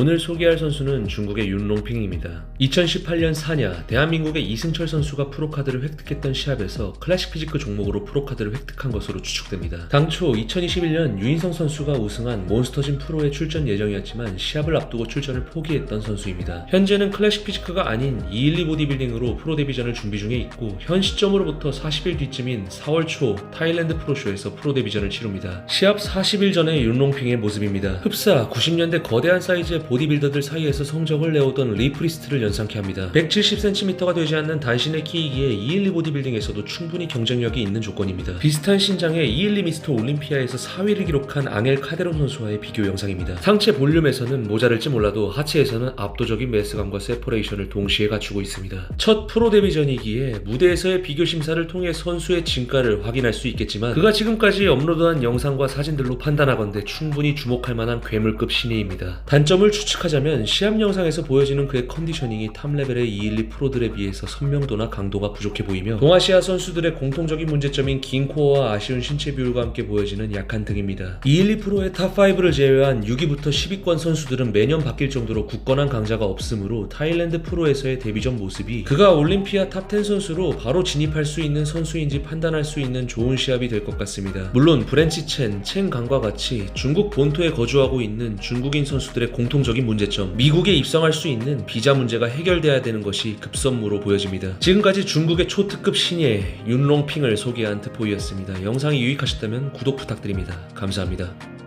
오늘 소개할 선수는 중국의 윤롱핑입니다. 2018년 사냐 대한민국의 이승철 선수가 프로카드를 획득했던 시합에서 클래식 피지크 종목으로 프로카드를 획득한 것으로 추측됩니다. 당초 2021년 유인성 선수가 우승한 몬스터진 프로에 출전 예정이었지만 시합을 앞두고 출전을 포기했던 선수입니다. 현재는 클래식 피지크가 아닌 212 보디빌딩으로 프로 데뷔전을 준비 중에 있고 현 시점으로부터 40일 뒤쯤인 4월 초 타일랜드 프로쇼에서 프로 데뷔전을 치릅니다. 시합 40일 전의 윤롱핑의 모습입니다. 흡사 90년대 거대한 사이즈의 보디빌더들 사이에서 성적을 내오던 리프리스트를 연상케 합니다. 170cm가 되지 않는 단신의 키이기에 212 보디빌딩에서도 충분히 경쟁력이 있는 조건입니다. 비슷한 신장의 212 미스터 올림피아에서 4위를 기록한 앙헬 카데론 선수와의 비교 영상입니다. 상체 볼륨에서는 모자랄지 몰라도 하체에서는 압도적인 매스감과 세퍼레이션을 동시에 갖추고 있습니다. 첫 프로 데뷔전이기에 무대에서의 비교 심사를 통해 선수의 진가를 확인할 수 있겠지만 그가 지금까지 업로드한 영상과 사진들로 판단하건대 충분히 주목할 만한 괴물급 신예입니다. 단점을 추측하자면 시합 영상에서 보여지는 그의 컨디셔닝이 탑 레벨의 212 프로들에 비해서 선명도나 강도가 부족해 보이며 동아시아 선수들의 공통적인 문제점인 긴 코어와 아쉬운 신체 비율과 함께 보여지는 약한 등입니다. 212 프로의 탑5를 제외한 6위부터 10위권 선수들은 매년 바뀔 정도로 굳건한 강자가 없으므로 타일랜드 프로에서의 데뷔 전 모습이 그가 올림피아 탑10 선수로 바로 진입할 수 있는 선수인지 판단할 수 있는 좋은 시합이 될 것 같습니다. 물론 브렌치 첸, 첸 강과 같이 중국 본토에 거주하고 있는 중국인 선수들의 공통적인 문제점, 미국에 입성할 수 있는 비자 문제가 해결돼야 되는 것이 급선무로 보여집니다. 지금까지 중국의 초특급 신예 윤롱핑을 소개한 트포이였습니다. 영상이 유익하셨다면 구독 부탁드립니다. 감사합니다.